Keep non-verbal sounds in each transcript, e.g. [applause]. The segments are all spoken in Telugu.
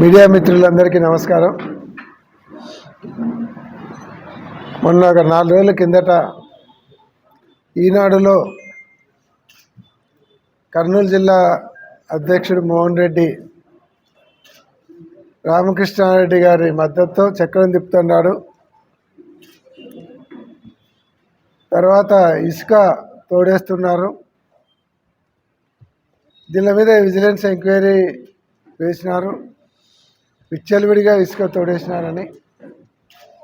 మీడియా మిత్రులందరికీ నమస్కారం. మొన్న ఒక నాలుగు రోజుల కిందట ఈనాడులో కర్నూలు జిల్లా అధ్యక్షుడు మోహన్ రెడ్డి రామకృష్ణారెడ్డి గారి మద్దతుతో చక్రం తిప్పుతున్నాడు. తర్వాత ఇసుక తోడేస్తున్నారు. దీని మీద విజిలెన్స్ ఎంక్వైరీ వేసినారు. విచ్చలవిడిగా ఇసుక తోడేసినారని.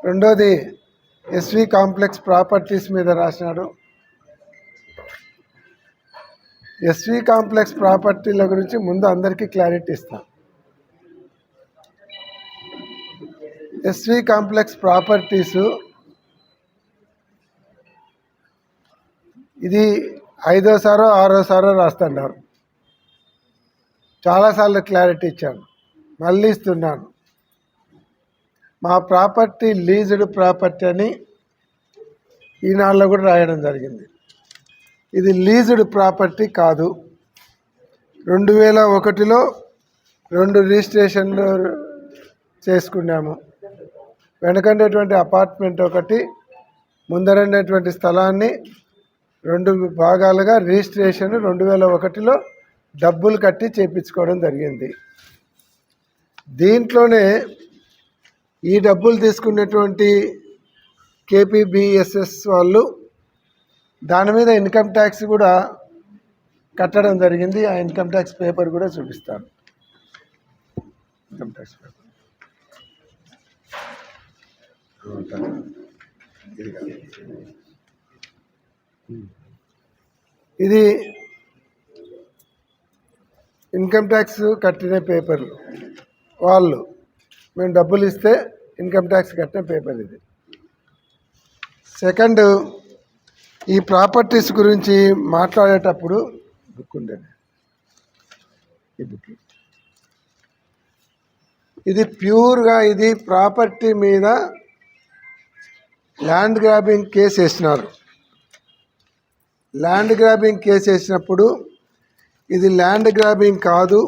రెండోది ఎస్వి కాంప్లెక్స్ ప్రాపర్టీస్ మీద రాసినాడు. ఎస్వి కాంప్లెక్స్ ప్రాపర్టీల గురించి ముందు అందరికీ క్లారిటీ ఇస్తాం. ఎస్వి కాంప్లెక్స్ ప్రాపర్టీసు ఇది ఐదోసారో ఆరోసారో రాస్తున్నారు చాలాసార్లు క్లారిటీ ఇచ్చాను మళ్ళీ ఇస్తున్నాను మా ప్రాపర్టీ లీజ్డ్ ప్రాపర్టీ అని ఈనాళ్ళలో కూడా రాయడం జరిగింది. ఇది లీజుడ్ ప్రాపర్టీ కాదు. రెండు వేల ఒకటిలో రెండు రిజిస్ట్రేషన్లు చేసుకున్నాము. వెనకండేటువంటి అపార్ట్మెంట్ ఒకటి ముందరండేటువంటి స్థలాన్ని రెండు భాగాలుగా రిజిస్ట్రేషన్ రెండు వేల ఒకటిలో డబ్బులు కట్టి చేపించుకోవడం జరిగింది. దీంట్లోనే ఈ డబ్బులు తీసుకున్నటువంటి కేపీబీఎస్ఎస్ వాళ్ళు దాని మీద ఇన్కమ్ ట్యాక్స్ కూడా కట్టడం జరిగింది. ఆ ఇన్కమ్ ట్యాక్స్ పేపర్ కూడా చూపిస్తాను. Income tax paper. ఇది ఇది ఇన్కమ్ ట్యాక్స్ కట్టిన పేపర్లు. వాళ్ళు మేము డబ్బులు ఇస్తే ఇన్కమ్ ట్యాక్స్ కట్టిన పేపర్ ఇది. సెకండ్ ఈ ప్రాపర్టీస్ గురించి మాట్లాడేటప్పుడు బుక్ ఉండేది. ఈ బుక్. ఇది ప్యూర్గా ఇది ప్రాపర్టీ మీద ల్యాండ్ గ్రాబింగ్ కేసు వేసినారు. ల్యాండ్ గ్రాబింగ్ కేసు వేసినప్పుడు ఇది ల్యాండ్ గ్రాబింగ్ కాదు.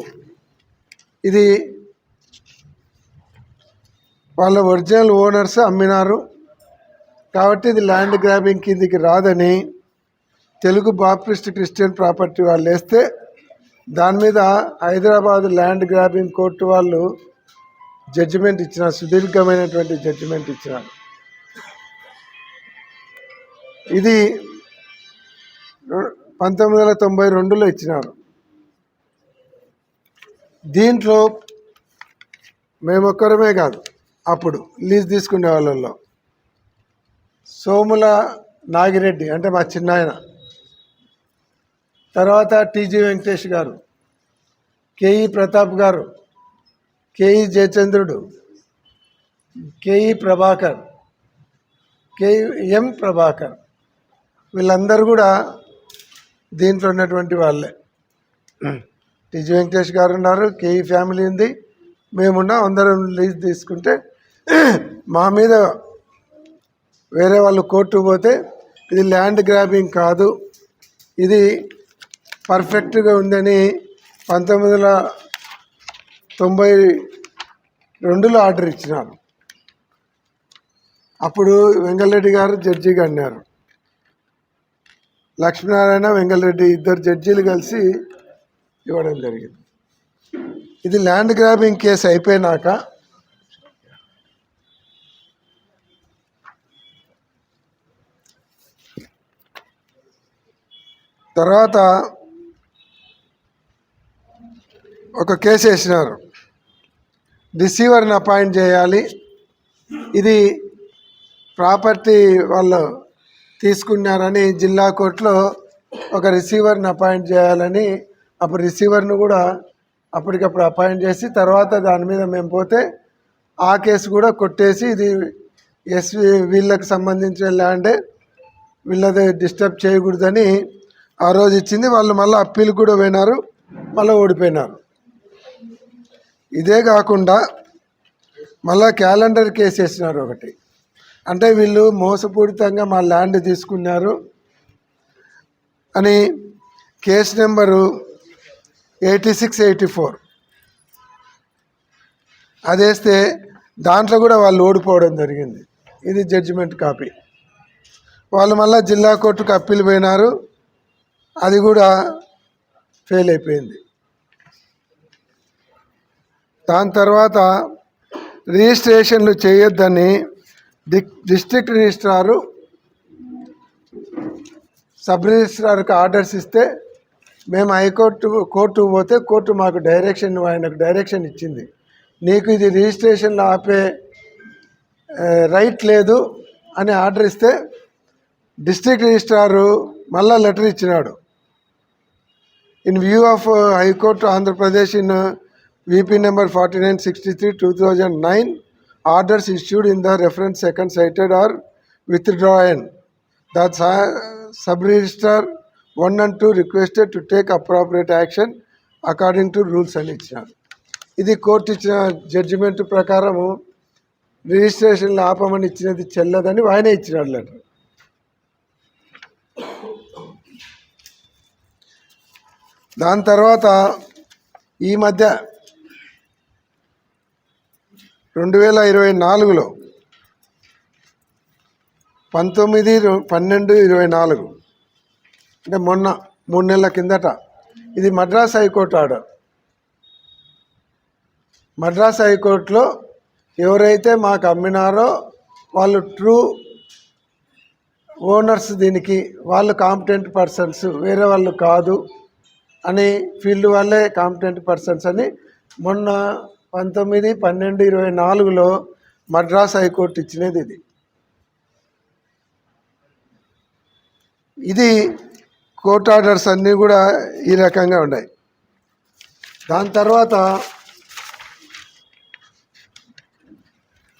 ఇది వాళ్ళ ఒరిజినల్ ఓనర్స్ అమ్మినారు. కాబట్టి ఇది ల్యాండ్ గ్రాబింగ్ కిందికి రాదని తెలుగు బాప్టిస్ట్ క్రిస్టియన్ ప్రాపర్టీ వాళ్ళు వేస్తే దాని మీద హైదరాబాద్ ల్యాండ్ గ్రాబింగ్ కోర్టు వాళ్ళు జడ్జిమెంట్ ఇచ్చినారు సుదీర్ఘమైనటువంటి జడ్జిమెంట్ ఇచ్చినారు ఇది పంతొమ్మిది వందల తొంభై రెండులో ఇచ్చినారు. దీంట్లో మేమొక్కరమే కాదు అప్పుడు లీజ్ తీసుకునే వాళ్ళల్లో సోముల నాగిరెడ్డి అంటే మా చిన్నాయన. తర్వాత టీజీ వెంకటేష్ గారు కేఈ ప్రతాప్ గారు KE Jayachandrudu KE Prabhakar KE M Prabhakar వీళ్ళందరూ కూడా దీంట్లో ఉన్నటువంటి వాళ్ళే. టీజీ వెంకటేష్ గారు ఉన్నారు కేఈ ఫ్యామిలీ ఉంది మేమున్నా అందరం లీజ్ తీసుకుంటే [clears throat] మా మీద వేరే వాళ్ళు కోర్టు పోతే ఇది ల్యాండ్ గ్రాబింగ్ కాదు. ఇది పర్ఫెక్ట్గా ఉందని పంతొమ్మిది వందల తొంభై రెండులో ఆర్డర్ ఇచ్చినారు. అప్పుడు వెంగళరెడ్డి గారు జడ్జిగా అన్నారు లక్ష్మీనారాయణ వెంగళరెడ్డి ఇద్దరు జడ్జీలు కలిసి ఇవ్వడం జరిగింది. ఇది ల్యాండ్ గ్రాబింగ్ కేసు అయిపోయినాక తర్వాత ఒక కేసు వేసినారు. రిసీవర్ని అపాయింట్ చేయాలి. ఇది ప్రాపర్టీ వాళ్ళు తీసుకున్నారని జిల్లా కోర్టులో ఒక రిసీవర్ని అపాయింట్ చేయాలని అప్పుడు రిసీవర్ను కూడా అప్పటికప్పుడు అపాయింట్ చేసి తర్వాత దాని మీద మేము పోతే ఆ కేసు కూడా కొట్టేసి ఇది ఎస్వి వీళ్ళకి సంబంధించిన ల్యాండే వీళ్ళది డిస్టర్బ్ చేయకూడదని ఆ రోజు ఇచ్చింది. వాళ్ళు మళ్ళీ అప్పీలు కూడా పోయినారు. మళ్ళీ ఓడిపోయినారు. ఇదే కాకుండా మళ్ళా క్యాలెండర్ కేసు వేసినారు ఒకటి. అంటే వీళ్ళు మోసపూరితంగా మా ల్యాండ్ తీసుకున్నారు అని case number eighty six eighty four. అదేస్తే దాంట్లో కూడా వాళ్ళు ఓడిపోవడం జరిగింది. ఇది జడ్జిమెంట్ కాపీ వాళ్ళు మళ్ళీ జిల్లా కోర్టుకు అప్పీలు పోయినారు. అది కూడా ఫెయిల్ అయిపోయింది. దాని తర్వాత రిజిస్ట్రేషన్లు చేయొద్దని డి డిస్ట్రిక్ట్ రిజిస్ట్రారు సబ్ రిజిస్ట్రార్కి ఆర్డర్స్ ఇస్తే మేము హైకోర్టు కోర్టు పోతే కోర్టు మాకు డైరెక్షన్ ఆయనకు డైరెక్షన్ ఇచ్చింది. నీకు ఇది రిజిస్ట్రేషన్లో ఆపే రైట్ లేదు అని ఆర్డర్ ఇస్తే డిస్ట్రిక్ట్ రిజిస్ట్రారు మళ్ళా లెటర్ ఇచ్చినాడు. In view of high court Andhra Pradesh in VP number forty nine sixty three two thousand nine orders issued in the reference second cited are withdrawn the sub register one and two requested to take appropriate action according to rules అని ఇచ్చినారు ఇది కోర్టు ఇచ్చిన జడ్జిమెంట్ ప్రకారము రిజిస్ట్రేషన్ లాపమని ఇచ్చినది చెల్లదని ఆయన ఇచ్చినాడు లెటర్ దాని తర్వాత ఈ మధ్య రెండు వేల ఇరవై నాలుగులో పంతొమ్మిది పన్నెండు ఇరవై నాలుగు. అంటే మొన్న మూడు నెలల కిందట. ఇది మద్రాస్ హైకోర్టు ఆర్డర్. మద్రాస్ హైకోర్టులో ఎవరైతే మాకు అమ్మినారో వాళ్ళు ట్రూ ఓనర్స్ దీనికి వాళ్ళు కాంపిటెంట్ పర్సన్స్ వేరే వాళ్ళు కాదు. అని ఫీల్డ్ వాళ్ళే కాంపిటెంట్ పర్సన్స్ అని మొన్న పంతొమ్మిది పన్నెండు ఇరవై నాలుగులో మద్రాస్ హైకోర్టు ఇచ్చినది ఇది. ఇది కోర్ట్ ఆర్డర్స్ అన్నీ కూడా ఈ రకంగా ఉన్నాయి. దాని తర్వాత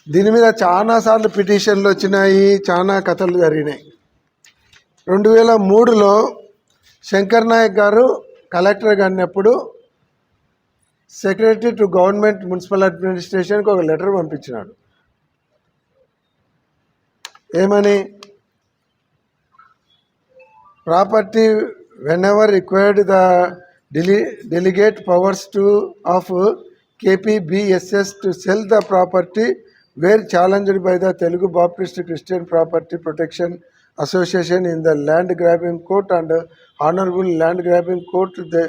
దీని మీద చాలాసార్లు పిటిషన్లు వచ్చినాయి చాలా కథలు జరిగినాయి. రెండు వేల మూడులో శంకర్ నాయక్ గారు కలెక్టర్ అన్నప్పుడు సెక్రటరీ టు గవర్నమెంట్ మున్సిపల్ అడ్మినిస్ట్రేషన్కి ఒక లెటర్ పంపించినాడు. ఏమని? Property whenever required the dele delegate powers to of KPBSS to sell the property were challenged by the Telugu Baptist Christian property protection association in the land grabbing court and honorable land grabbing court the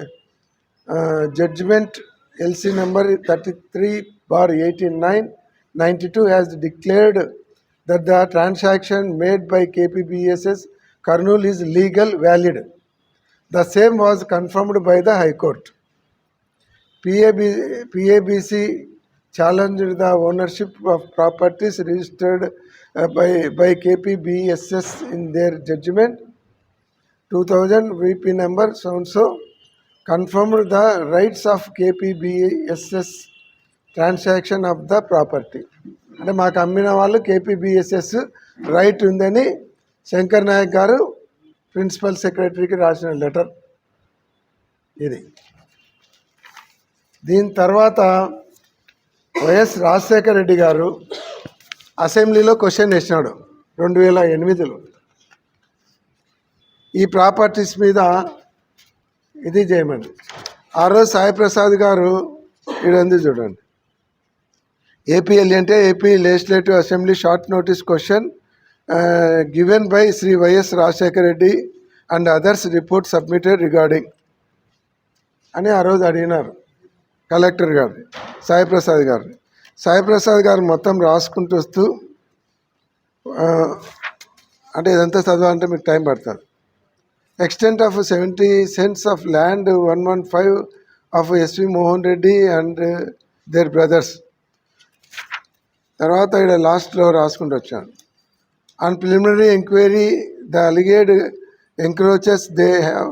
uh, judgment lc number 33 bar 89 92 has declared that the transaction made by kpbss karnool is legal valid. The same was confirmed by the high court. Pabc challenged the ownership of properties registered Uh, by, by KPBSS in their judgment 2000 VP number so and so confirmed the rights of KPBSS transaction of the property అంటే మాకు అమ్మిన వాళ్ళు కేపీబిఎస్ఎస్ రైట్ ఉందని శంకర్ నాయక్ గారు ప్రిన్సిపల్ సెక్రటరీకి రాసిన లెటర్ ఇది. దీని తర్వాత వైఎస్ రాజశేఖర రెడ్డి గారు అసెంబ్లీలో క్వశ్చన్ వేసినాడు రెండు వేల ఎనిమిదిలో. ఈ ప్రాపర్టీస్ మీద ఇది చేయమని ఆ రోజు సాయి ప్రసాద్ గారు ఇడంది చూడండి. ఏపీఎల్ అంటే AP legislative assembly short notice question given by Shri YS Rajasekhara Reddy and others report submitted regarding అని ఆ రోజు అడిగినారు కలెక్టర్ గారిని సాయి ప్రసాద్ గారిని. సాయిప్రసాద్ గారు మొత్తం రాసుకుంటూ వస్తూ అంటే ఇదంతా చదవాలంటే మీకు టైం పడుతుంది. Extent of seventy cents of land one one five of SV Mohan Reddy and their brothers తర్వాత ఇక్కడ లాస్ట్లో రాసుకుంటూ వచ్చాను. On preliminary enquiry the alleged encroaches they have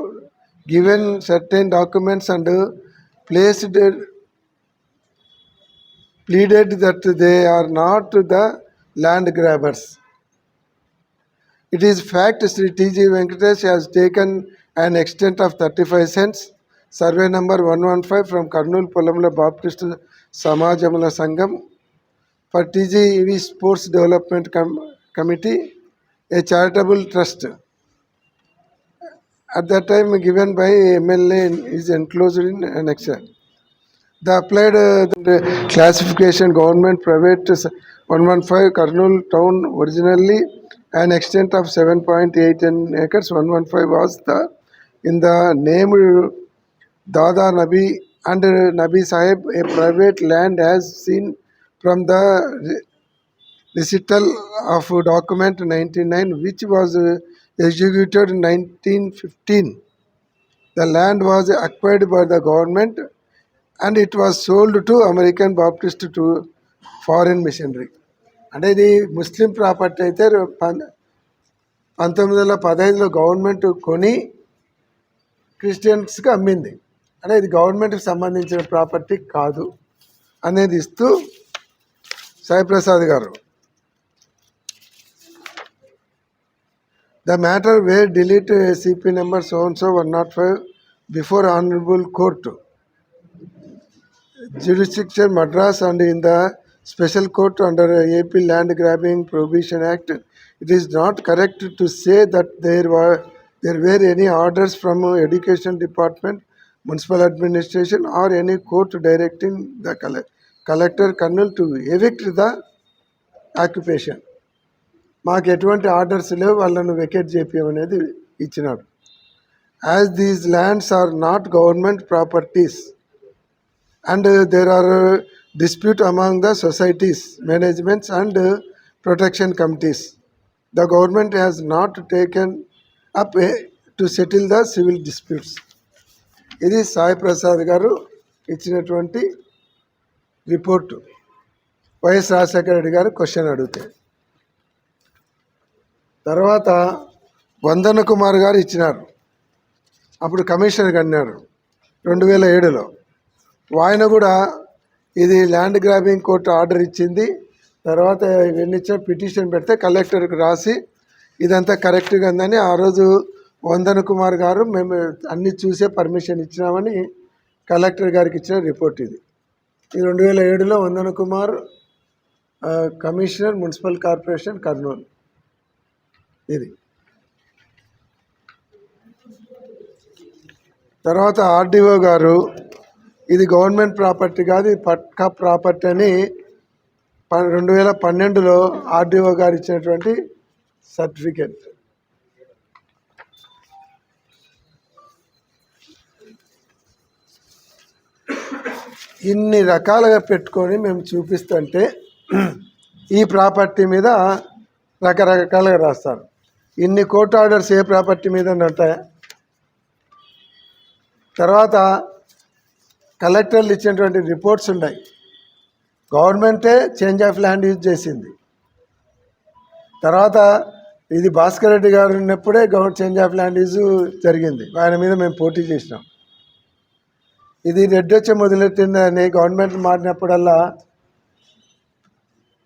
given certain documents and placed pleaded that they are not the land grabbers. It is fact Sri T.G. Venkatesh has taken an extent of 35 cents, survey number 115 from Karnool Polamla Baptist Samajamala Sangam for TGV Sports Development Com- Committee, a charitable trust. At that time given by MLA is enclosed in annexure. The applied uh, classification government private 115 Kurnool town originally an extent of 7.8 acres 115 was the in the name Dada Nabi and Nabi Sahib a private land as seen from the recital of document 99 which was uh, executed in 1915 the land was acquired by the government and it was sold to American Baptist to foreign missionary అంటే ఇది ముస్లిం ప్రాపర్టీ అయితే పంతొమ్మిది వందల పదహైదులో గవర్నమెంట్ కొని క్రిస్టియన్స్కి అమ్మింది. అంటే ఇది గవర్నమెంట్కి సంబంధించిన ప్రాపర్టీ కాదు అనేది ఇస్తూ సాయిప్రసాద్ గారు. The matter where delete CP number seven so one not five before honourable court. jurisdiction Madras and in the special court under AP Land Grabbing Prohibition Act, it is not correct to say that there were there were any orders from Education Department, Municipal Administration, or any court directing the colle- collector colonel to evict the occupation. మాకు ఎటువంటి ఆర్డర్స్ లేవు వాళ్ళను వెకేట్ చేపించమనేది ఇచ్చినాడు as these lands are not government properties and uh, there are uh, dispute among the societies managements and uh, protection committees the government has not taken up uh, to settle the civil disputes ఇది సాయి ప్రసాద్ గారు ఇచ్చినటువంటి రిపోర్టు వైఎస్ రాజశేఖర రెడ్డి గారు క్వశ్చన్ అడిగితే తర్వాత వందన కుమార్ గారు ఇచ్చినారు అప్పుడు కమిషనర్ అన్నారు రెండు వేల ఏడులో ఆయన కూడా ఇది ల్యాండ్ గ్రాబింగ్ కోర్టు ఆర్డర్ ఇచ్చింది. తర్వాత ఇవన్నీ ఇచ్చిన పిటిషన్ పెడితే కలెక్టర్కి రాసి ఇదంతా కరెక్ట్గా ఉందని ఆ రోజు వందన కుమార్ గారు మేము అన్ని చూసే పర్మిషన్ ఇచ్చినామని కలెక్టర్ గారికి ఇచ్చిన రిపోర్ట్ ఇది. ఈ రెండు వేల ఏడులో Vandana Kumar commissioner municipal corporation Kurnool. ఇది. తర్వాత ఆర్డీఓ గారు ఇది గవర్నమెంట్ ప్రాపర్టీ కాదు ఇది పట్కా ప్రాపర్టీ అని ప- రెండు వేల పన్నెండులో ఆర్డీఓ గారు ఇచ్చినటువంటి సర్టిఫికెట్. ఇన్ని రకాలుగా పెట్టుకొని మేము చూపిస్తుంటే ఈ ప్రాపర్టీ మీద రకరకాలుగా రాస్తారు. ఇన్ని కోర్టు ఆర్డర్స్ ఏ ప్రాపర్టీ మీద ఉంటాయా తర్వాత కలెక్టర్లు ఇచ్చినటువంటి రిపోర్ట్స్ ఉన్నాయి. గవర్నమెంటే చేంజ్ ఆఫ్ ల్యాండ్ యూజ్ చేసింది. తర్వాత ఇది భాస్కర్ రెడ్డి గారు ఉన్నప్పుడే government change of land use జరిగింది. ఆయన మీద మేము పోటీ చేసినాం. ఇది రెడ్డి వచ్చి మొదలెట్టిందని గవర్నమెంట్ మారినప్పుడల్లా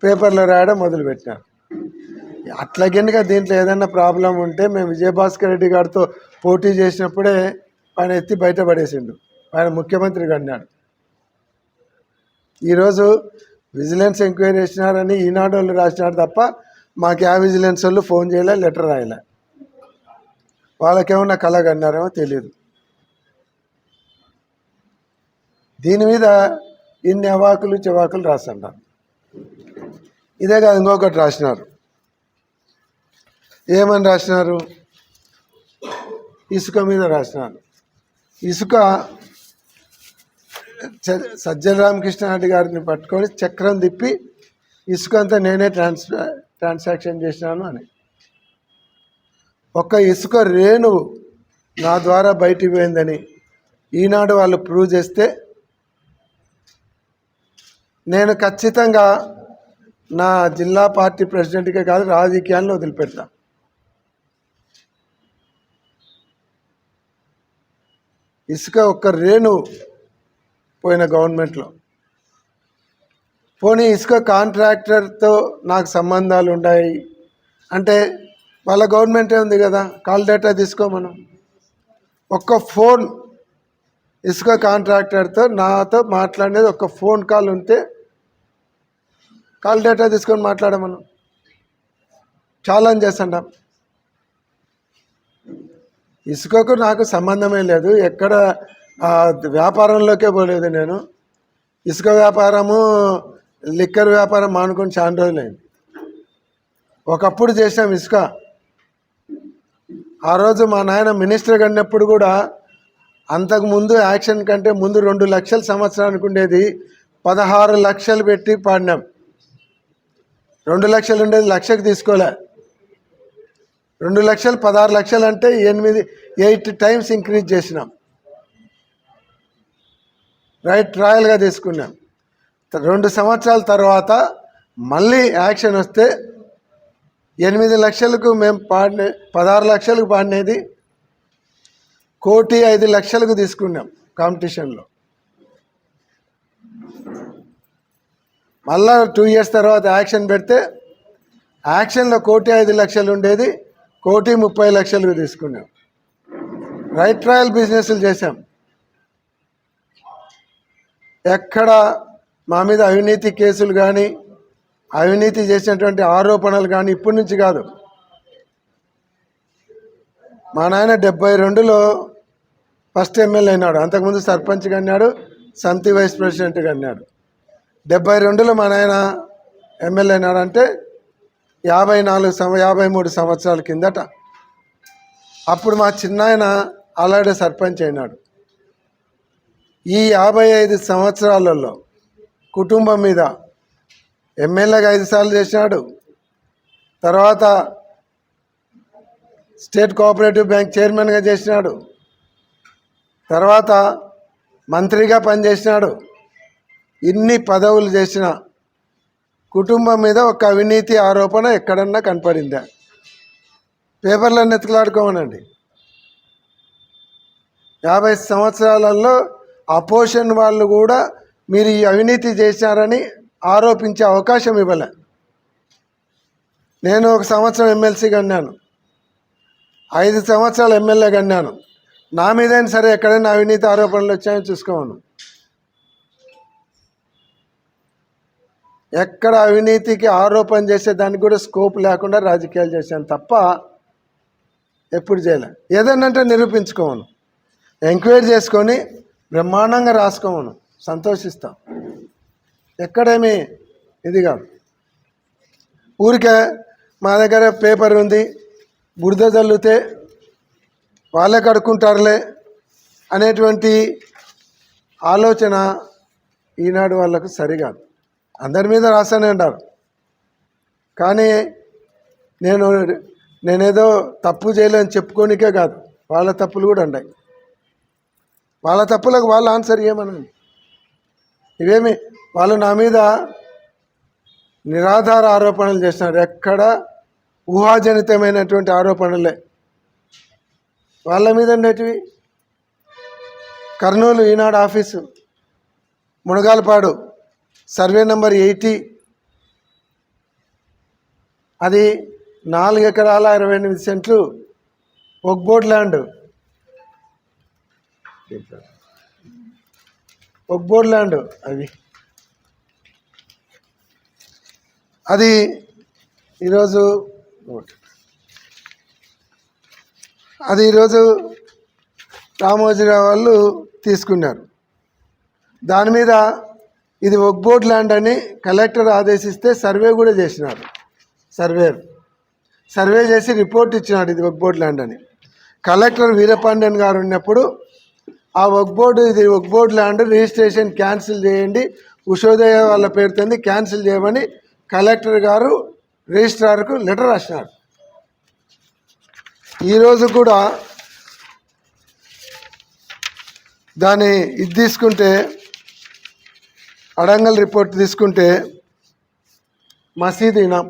పేపర్లో రాయడం మొదలుపెట్టినారు అట్లాగెనక దీంట్లో ఏదైనా ప్రాబ్లం ఉంటే మేము విజయభాస్కర్ రెడ్డి గారితో పోటీ చేసినప్పుడే ఆయన ఎత్తి బయటపడేసిండు ఆయన ముఖ్యమంత్రిగా అన్నాడు ఈరోజు విజిలెన్స్ ఎంక్వైరీ చేసినారని ఈనాడు వాళ్ళు రాసినారు తప్ప మాకు ఆ విజిలెన్స్ వాళ్ళు ఫోన్ చేయలే లెటర్ రాయలే. వాళ్ళకేమన్నా కలగన్నారేమో తెలియదు దీని మీద ఇన్ని అవాకులు చెవాకులు రాస్తున్నారు ఇదే కాదు ఇంకొకటి రాసినారు. ఏమని రాసినారు? ఇసుక మీద రాసినారు. ఇసుక సజ్జల రామకృష్ణారెడ్డి గారిని పట్టుకొని చక్రం తిప్పి ఇసుక అంతా నేనే ట్రాన్స్ ట్రాన్సాక్షన్ చేసినాను అని. ఒక ఇసుక రేణు నా ద్వారా బయటికి పోయిందని ఈనాడు వాళ్ళు ప్రూవ్ చేస్తే నేను ఖచ్చితంగా నా జిల్లా పార్టీ ప్రెసిడెంట్గా కాదు రాజకీయాలను వదిలిపెడతా. ఇసుక ఒక్క రేణు పోయిన గవర్నమెంట్లో. పోనీ ఇసుక కాంట్రాక్టర్తో నాకు సంబంధాలు ఉన్నాయి అంటే వాళ్ళ గవర్నమెంటే ఉంది కదా కాల్ డేటా తీసుకో మనం. ఒక్క ఫోన్ ఇసుక కాంట్రాక్టర్తో నాతో మాట్లాడేది ఒక ఫోన్ కాల్ ఉంటే కాల్ డేటా తీసుకొని మాట్లాడమను ఛాలెంజ్ చేస్తాం ఇసుకకు నాకు సంబంధమే లేదు. ఎక్కడ వ్యాపారంలోకే పోలేదు నేను. ఇసుక వ్యాపారము లిక్కర్ వ్యాపారం మానుకొని చాలా రోజులైంది. ఒకప్పుడు చేసాం ఇసుక. ఆ రోజు మా నాయన మినిస్టర్ కన్నప్పుడు కూడా అంతకు ముందు యాక్షన్ కంటే ముందు రెండు లక్షల సంవత్సరానికి ఉండేది పదహారు లక్షలు పెట్టి పాడినాం. రెండు లక్షలు ఉండేది లక్షకు తీసుకోలే. రెండు లక్షలు పదహారు లక్షలు అంటే ఎనిమిది ఎయిట్ టైమ్స్ ఇంక్రీజ్ చేసినాం. రైట్ ట్రయల్గా తీసుకున్నాం. రెండు సంవత్సరాల తర్వాత మళ్ళీ యాక్షన్ వస్తే ఎనిమిది లక్షలకు మేము పాడిన పదహారు లక్షలకు పాడినది కోటి ఐదు లక్షలకు తీసుకున్నాం కాంపిటీషన్లో. మళ్ళా టూ ఇయర్స్ తర్వాత యాక్షన్ పెడితే యాక్షన్లో కోటి ఐదు లక్షలు ఉండేది కోటి ముప్పై లక్షలకు తీసుకున్నాం. రైట్ ట్రయల్ బిజినెస్లు చేసాం ఎక్కడ మా మీద అవినీతి కేసులు కానీ అవినీతి చేసినటువంటి ఆరోపణలు కానీ ఇప్పటి నుంచి కాదు. మా నాయన డెబ్బై రెండులో ఫస్ట్ ఎమ్మెల్యే అయినాడు. అంతకుముందు సర్పంచ్గా అన్నాడు సంతి వైస్ ప్రెసిడెంట్గా అన్నాడు డెబ్బై రెండులో మా నాయన ఎమ్మెల్యే అయినాడు అంటే యాభై నాలుగు సంవ యాభై మూడు సంవత్సరాల కిందట. అప్పుడు మా చిన్నాయన అలాడే సర్పంచ్ అయినాడు. ఈ యాభై ఐదు సంవత్సరాలలో కుటుంబం మీద ఎమ్మెల్యేగా ఐదు సార్లు చేసినాడు. తర్వాత స్టేట్ కోఆపరేటివ్ బ్యాంక్ చైర్మన్గా చేసినాడు. తర్వాత మంత్రిగా పనిచేసినాడు. ఇన్ని పదవులు చేసిన కుటుంబం మీద ఒక అవినీతి ఆరోపణ ఎక్కడన్నా కనపడిందా? పేపర్లను ఎత్తుకులాడుకోమనండి యాభై సంవత్సరాలలో అపోజిషన్ వాళ్ళు కూడా మీరు ఈ అవినీతి చేశారని ఆరోపించే అవకాశం ఇవ్వలే. నేను ఒక సంవత్సరం ఎమ్మెల్సీ గన్నాను ఐదు సంవత్సరాలు ఎమ్మెల్యే గన్నాను నా మీదైనా సరే ఎక్కడైనా అవినీతి ఆరోపణలు వచ్చాయో చూసుకోను ఎక్కడ అవినీతికి ఆరోపణ చేసే దానికి కూడా స్కోప్ లేకుండా రాజకీయాలు చేశాను తప్ప ఎప్పుడు చేయలే. ఏదన్నంటే నిరూపించుకోను ఎంక్వైరీ చేసుకొని బ్రహ్మాండంగా రాసుకోమను. సంతోషిస్తాం. ఎక్కడేమీ? ఇది కాదు ఊరికే మా దగ్గర పేపర్ ఉంది. బురద చల్లితే వాళ్ళే కడుక్కుంటారులే అనేటువంటి ఆలోచన ఈనాడు వాళ్ళకు సరికాదు అందరి మీద రాస్తూనే ఉంటారు కానీ నేను నేనేదో తప్పు చేయలేని చెప్పుకోనికే కాదు. వాళ్ళ తప్పులు కూడా ఉన్నాయి వాళ్ళ తప్పులకు వాళ్ళ ఆన్సర్ ఏమనండి ఇవేమి? వాళ్ళు నా మీద నిరాధార ఆరోపణలు చేస్తున్నారు. ఎక్కడ ఊహాజనితమైనటువంటి ఆరోపణలే. వాళ్ళ మీద ఉండేటివి. Kurnool Eenadu office Munagalapadu survey number eighty. అది నాలుగు ఎకరాల ఇరవై ఎనిమిది సెంట్లు ఒక్బోర్డ్ ల్యాండ్. ఒక్బోర్డ్ ల్యాండ్ అవి అది ఈరోజు అది ఈరోజు రామోజీరావు వాళ్ళు తీసుకున్నారు. దాని మీద ఇది ఒక్బోర్డ్ ల్యాండ్ అని కలెక్టర్ ఆదేశిస్తే సర్వే కూడా చేసినారు. సర్వేర్ సర్వే చేసి రిపోర్ట్ ఇచ్చినాడు ఇది ఒక్బోర్డ్ ల్యాండ్ అని. కలెక్టర్ వీరపాండ్యన్ గారు ఉన్నప్పుడు ఆ ఒక్బోర్డు ఇది ఒక్బోర్డ్ ల్యాండ్ రిజిస్ట్రేషన్ క్యాన్సిల్ చేయండి. ఉషోదయ వాళ్ళ పేరుతో క్యాన్సిల్ చేయమని కలెక్టర్ గారు రిజిస్ట్రార్కు లెటర్ రాసినారు. ఈరోజు కూడా దాని ఇది తీసుకుంటే అడంగల్ రిపోర్ట్ తీసుకుంటే మసీద్ ఇనాం.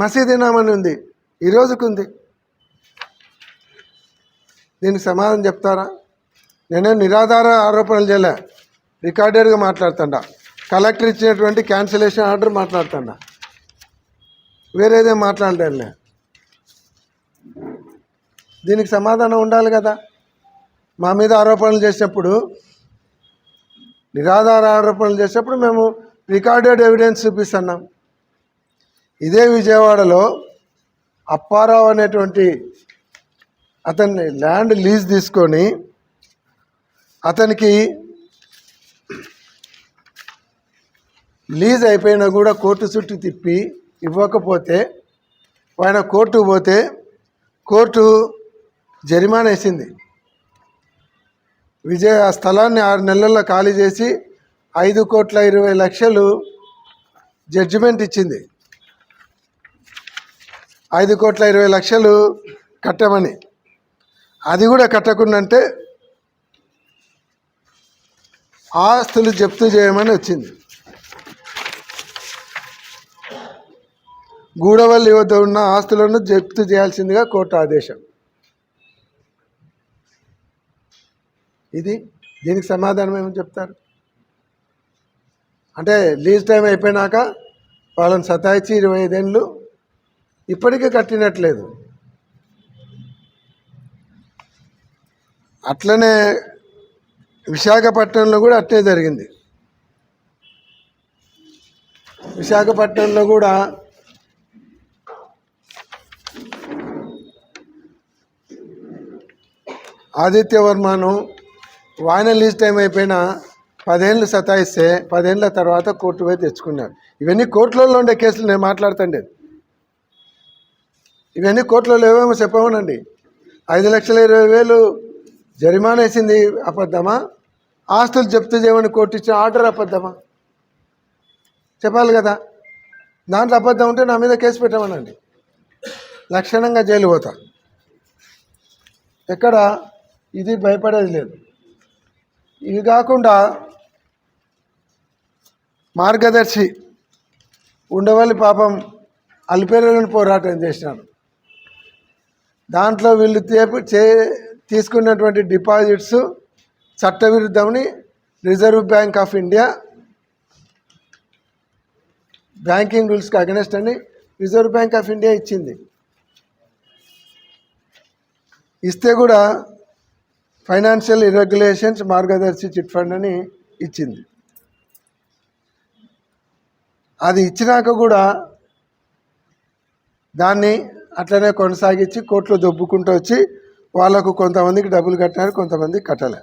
మసీద్ ఇనాం అని ఉంది. ఈరోజుకుంది ఉంది దీనికి సమాధానం చెప్తారా? నేనే నిరాధార ఆరోపణలు చేయలే. రికార్డెడ్గా మాట్లాడుతాడా కలెక్టర్ ఇచ్చినటువంటి క్యాన్సిలేషన్ ఆర్డర్ మాట్లాడుతాడా వేరేదే మాట్లాడలే దీనికి సమాధానం ఉండాలి కదా. మా మీద ఆరోపణలు చేసినప్పుడు నిరాధార ఆరోపణలు చేసినప్పుడు మేము రికార్డెడ్ ఎవిడెన్స్ చూపిస్తున్నాం. ఇదే విజయవాడలో అప్పారావు అనేటువంటి అతన్ని ల్యాండ్ లీజ్ తీసుకొని అతనికి లీజ్ అయిపోయినా కూడా కోర్టు చుట్టూ తిప్పి ఇవ్వకపోతే ఆయన కోర్టు పోతే కోర్టు జరిమానా వేసింది. విజయ ఆ స్థలాన్ని ఆరు నెలల్లో ఖాళీ చేసి ఐదు కోట్ల ఇరవై లక్షలు జడ్జిమెంట్ ఇచ్చింది. ఐదు కోట్ల ఇరవై లక్షలు కట్టమని అది కూడా కట్టకుండా అంటే ఆస్తులు జప్తు చేయమని వచ్చింది. గూడవల్లి వద్ద ఉన్న ఆస్తులను జప్తు చేయాల్సిందిగా కోర్టు ఆదేశం. ఇది దీనికి సమాధానం ఏమని చెప్తారు? అంటే లీజ్ టైం అయిపోయినాక వాళ్ళని సతాయిచ్చి ఇరవై ఐదేళ్ళు ఇప్పటికీ కట్టినట్లేదు. అట్లనే విశాఖపట్నంలో కూడా అట్లే జరిగింది. విశాఖపట్నంలో కూడా ఆదిత్యవర్మను వాయిన లీజ్ టైం అయిపోయిన పదేళ్ళు సతాయిస్తే పదేళ్ళ తర్వాత కోర్టు పోయి తెచ్చుకున్నారు. ఇవన్నీ కోర్టులలో ఉండే కేసులు నేను మాట్లాడుతుండే. ఇవన్నీ కోర్టులలో ఏమేమో చెప్పమనండి. ఐదు లక్షల ఇరవై వేలు జరిమానా వేసింది అబద్ధమా? ఆస్తులు జప్తు చేయమని కోర్టు ఇచ్చిన ఆర్డర్ అబద్ధమా? చెప్పాలి కదా. దాంట్లో అబద్ధం ఉంటే నా మీద కేసు పెట్టమనండి. లక్షణంగా జైలు పోతా. ఎక్కడ? ఇది భయపడేది లేదు. ఇవి కాకుండా మార్గదర్శి ఉండవల్లి పాపం అల్పేరులను పోరాటం చేసినాను దాంట్లో వీళ్ళు తేపు చే తీసుకున్నటువంటి deposits చట్టవిరుద్ధమని Reserve Bank of India banking రూల్స్కి against అని రిజర్వ్ బ్యాంక్ ఆఫ్ ఇండియా ఇచ్చింది. ఇస్తే కూడా ఫైనాన్షియల్ ఇరెగ్యులేషన్స్ మార్గదర్శి చిట్ ఫండ్ అని ఇచ్చింది. అది ఇచ్చినాక కూడా దాన్ని అట్లనే కొనసాగించి కోర్టులో దొబ్బుకుంటూ వచ్చి వాళ్ళకు కొంతమందికి డబ్బులు కట్టారు కొంతమంది కట్టలే.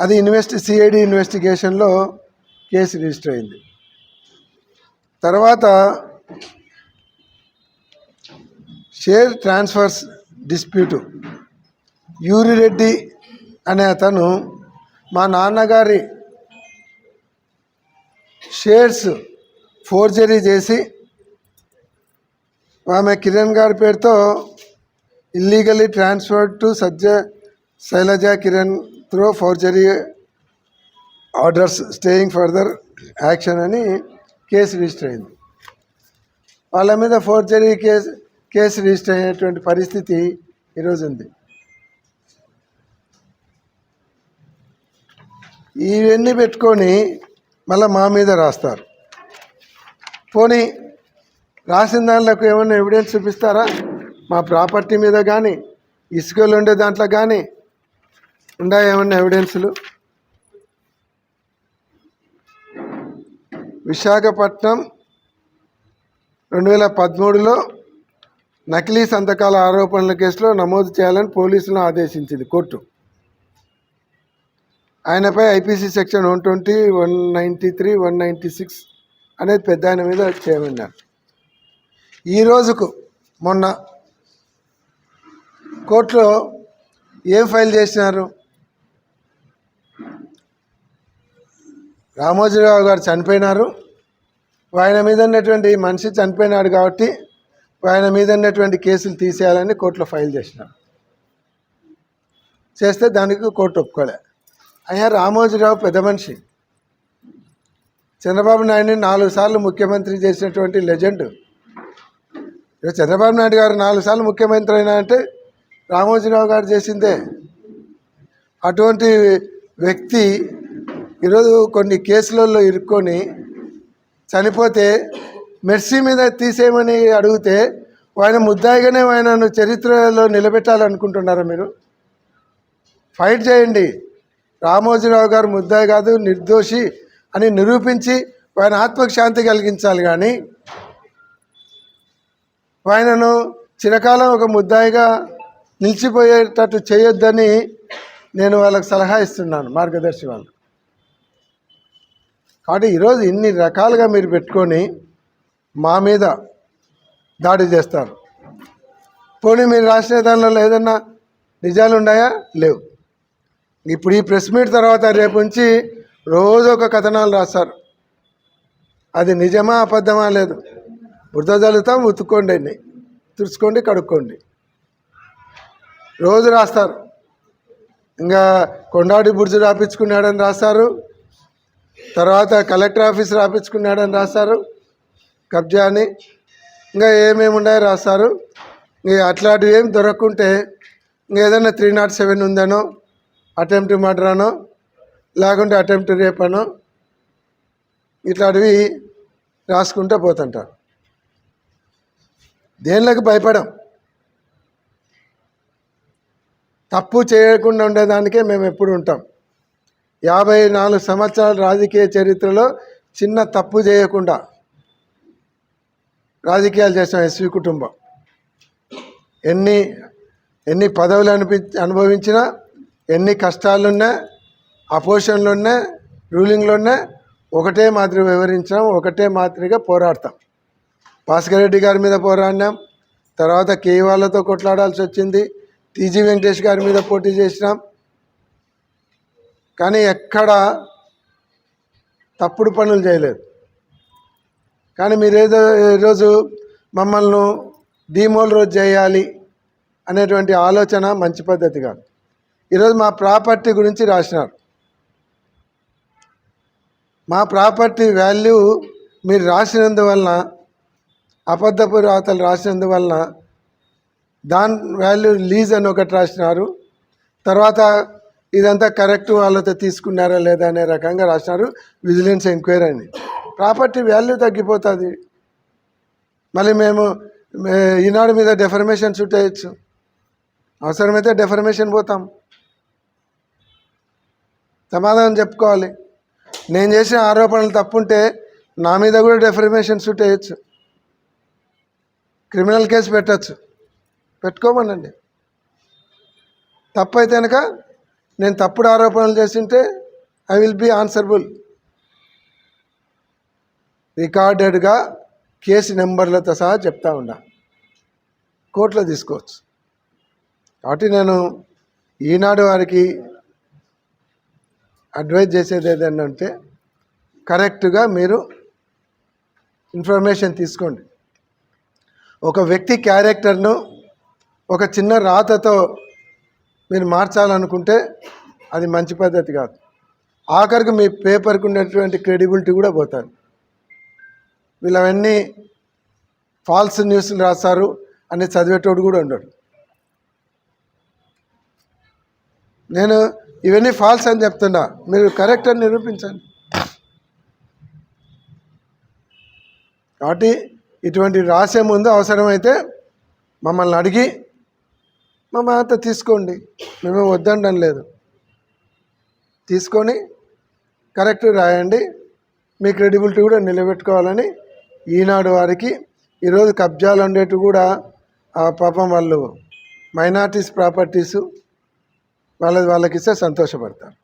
అది ఇన్వెస్ట్ సిఐడి ఇన్వెస్టిగేషన్లో కేసు రిజిస్టర్ అయింది. తర్వాత షేర్ ట్రాన్స్ఫర్స్ డిస్ప్యూటు. యూరిరెడ్డి అనే అతను మా నాన్నగారి షేర్స్ ఫోర్జరీ చేసి ఆమె కిరణ్ గారి పేరుతో illegally transferred to Sajja Shailaja Kiran through forgery orders staying further action అని కేసు రిజిస్టర్ అయింది. వాళ్ళ మీద ఫోర్జరీ కేసు కేసు రిజిస్టర్ అయినటువంటి పరిస్థితి ఈరోజు ఉంది. ఇవన్నీ పెట్టుకొని మళ్ళీ మా మీద రాస్తారు. పోనీ రాసిన దాంట్లోకి ఏమైనా ఎవిడెన్స్ చూపిస్తారా? మా ప్రాపర్టీ మీద కానీ ఇసుకలు ఉండే దాంట్లో కానీ ఉండా ఏమన్నా ఎవిడెన్సులు విశాఖపట్నం రెండు వేల పదమూడులో నకిలీ సంతకాల ఆరోపణల కేసులో నమోదు చేయాలని పోలీసులను ఆదేశించింది కోర్టు. ఆయనపై IPC section one twenty one ninety three one ninety six అనేది పెద్ద ఆయన మీద చేయమన్నారు ఈ రోజుకు మొన్న కోర్టులో ఏం ఫైల్ చేసినారు? రామోజీరావు గారు చనిపోయినారు. ఆయన మీద ఉన్నటువంటి మనిషి చనిపోయినాడు కాబట్టి ఆయన మీద ఉన్నటువంటి కేసులు తీసేయాలని కోర్టులో ఫైల్ చేసినారు. చేస్తే దానికి కోర్టు ఒప్పుకోలే. అయ్యా రామోజీరావు పెద్ద మనిషి. చంద్రబాబు నాయుడిని నాలుగు సార్లు ముఖ్యమంత్రి చేసినటువంటి లెజెండ్. ఇక చంద్రబాబు నాయుడు గారు నాలుగు సార్లు ముఖ్యమంత్రి అయినా అంటే రామోజీరావు గారు చేసిందే. అటువంటి వ్యక్తి ఈరోజు కొన్ని కేసులలో ఇరుక్కొని చనిపోతే మెర్సీ మీద తీసేయమని అడిగితే ఆయన ముద్దాయిగానే ఆయనను చరిత్రలో నిలబెట్టాలనుకుంటున్నారా మీరు? ఫైట్ చేయండి. రామోజీరావు గారు ముద్దాయి కాదు నిర్దోషి అని నిరూపించి ఆయన ఆత్మకు శాంతి కలిగించాలి కానీ ఆయనను చిరకాలం ఒక ముద్దాయిగా నిలిచిపోయేటట్టు చేయొద్దని నేను వాళ్ళకి సలహా ఇస్తున్నాను మార్గదర్శి వాళ్ళు. కాబట్టి ఈరోజు ఇన్ని రకాలుగా మీరు పెట్టుకొని మా మీద దాడి చేస్తారు. పోనీ మీరు రాసిన దానిలో ఏదన్నా నిజాలు ఉన్నాయా? లేవు. ఇప్పుడు ఈ ప్రెస్ మీట్ తర్వాత రేపు నుంచి రోజు ఒక కథనాలు రాస్తారు. అది నిజమా అబద్ధమా లేదు. బురద చల్లుతాం ఉతుక్కోండి తుడుచుకోండి కడుక్కోండి. రోజు రాస్తారు. ఇంకా కొండాడి బుర్జు రాపించుకున్నాడని రాస్తారు. తర్వాత కలెక్టర్ ఆఫీస్ రాపించుకున్నాడని రాస్తారు. కబ్జా అని ఇంకా ఏమేమి ఉన్నాయో రాస్తారు. ఇంక అట్లాంటివి ఏం దొరకకుంటే ఇంకా ఏదైనా త్రీ నాట్ సెవెన్ ఉందనో అటెంప్ట్ మర్డర్ అనో లేకుంటే అటెంప్ట్ రేప్ అనో ఇట్లాంటివి రాసుకుంటూ పోతుంటారు. దేనిలోకి భయపడం? తప్పు చేయకుండా ఉండేదానికే మేము ఎప్పుడు ఉంటాం. యాభై నాలుగు సంవత్సరాల రాజకీయ చరిత్రలో చిన్న తప్పు చేయకుండా రాజకీయాలు చేసాం ఎస్వి కుటుంబం. ఎన్ని ఎన్ని పదవులు అనిపి అనుభవించినా ఎన్ని కష్టాలున్నా అపోజిషన్లున్నా రూలింగ్లోనే ఒకటే మాదిరి వివరించాం ఒకటే మాదిరిగా పోరాడతాం. భాస్కర్ రెడ్డి గారి మీద పోరాడినాం. తర్వాత కేవాళ్ళతో కొట్లాడాల్సి వచ్చింది. టీజీ వెంకటేష్ గారి మీద పోటీ చేసినాం. కానీ ఎక్కడ తప్పుడు పనులు చేయలేదు. కానీ మీరేదో ఈరోజు మమ్మల్ని డీమోల్ రోజు చేయాలి అనేటువంటి ఆలోచన మంచి పద్ధతి కాదు. ఈరోజు మా ప్రాపర్టీ గురించి రాసినారు. మా ప్రాపర్టీ వాల్యూ మీరు రాసినందువలన అబద్ధపు రాతలు రాసినందువలన దాని వాల్యూ లీజ్ అని ఒకటి రాసినారు. తర్వాత ఇదంతా కరెక్ట్ వాళ్ళతో తీసుకున్నారా లేదా అనే రకంగా రాసినారు. విజిలెన్స్ ఎంక్వైరీ అని ప్రాపర్టీ వాల్యూ తగ్గిపోతుంది. మళ్ళీ మేము ఈనాడు మీద డెఫర్మేషన్ షూట్ అవసరమైతే డెఫర్మేషన్ పోతాం. సమాధానం చెప్పుకోవాలి. నేను చేసిన ఆరోపణలు తప్పుంటే నా మీద కూడా డెఫర్మేషన్ షూట్ వేయచ్చు క్రిమినల్ కేసు పెట్టచ్చు. పెట్టుకోమనండి. తప్పైతే కనుక నేను తప్పుడు ఆరోపణలు చేసింటే ఐ విల్ బీ ఆన్సరబుల్. రికార్డెడ్గా కేసు నెంబర్లతో సహా చెప్తా ఉన్నా. కోర్టులో తీసుకోవచ్చు. కాబట్టి నేను ఈనాడు వారికి అడ్వైజ్ చేసేది ఏదంటే కరెక్ట్గా మీరు ఇన్ఫర్మేషన్ తీసుకోండి. ఒక వ్యక్తి క్యారెక్టర్ను ఒక చిన్న రాతతో మీరు మార్చాలనుకుంటే అది మంచి పద్ధతి కాదు. ఆఖరికి మీ పేపర్కి ఉన్నటువంటి క్రెడిబిలిటీ కూడా పోతారు. వీళ్ళు అవన్నీ ఫాల్స్ న్యూస్లు రాస్తారు అని చదివేటోడు కూడా ఉండడు. నేను ఇవన్నీ ఫాల్స్ అని చెప్తున్నా. మీరు కరెక్ట్ అని నిరూపించండి. కాబట్టి ఇటువంటి రాసే ముందు అవసరమైతే మమ్మల్ని అడిగి మా మాత తీసుకోండి. మేము వద్దండం లేదు. తీసుకొని కరెక్ట్ రాయండి. మీ క్రెడిబిలిటీ కూడా నిలబెట్టుకోవాలని ఈనాడు వారికి ఈరోజు కబ్జాలు ఉండేట్టు కూడా ఆ పాపం వాళ్ళు మైనార్టీస్ ప్రాపర్టీసు వాళ్ళ వాళ్ళకి ఇస్తే సంతోషపడతారు.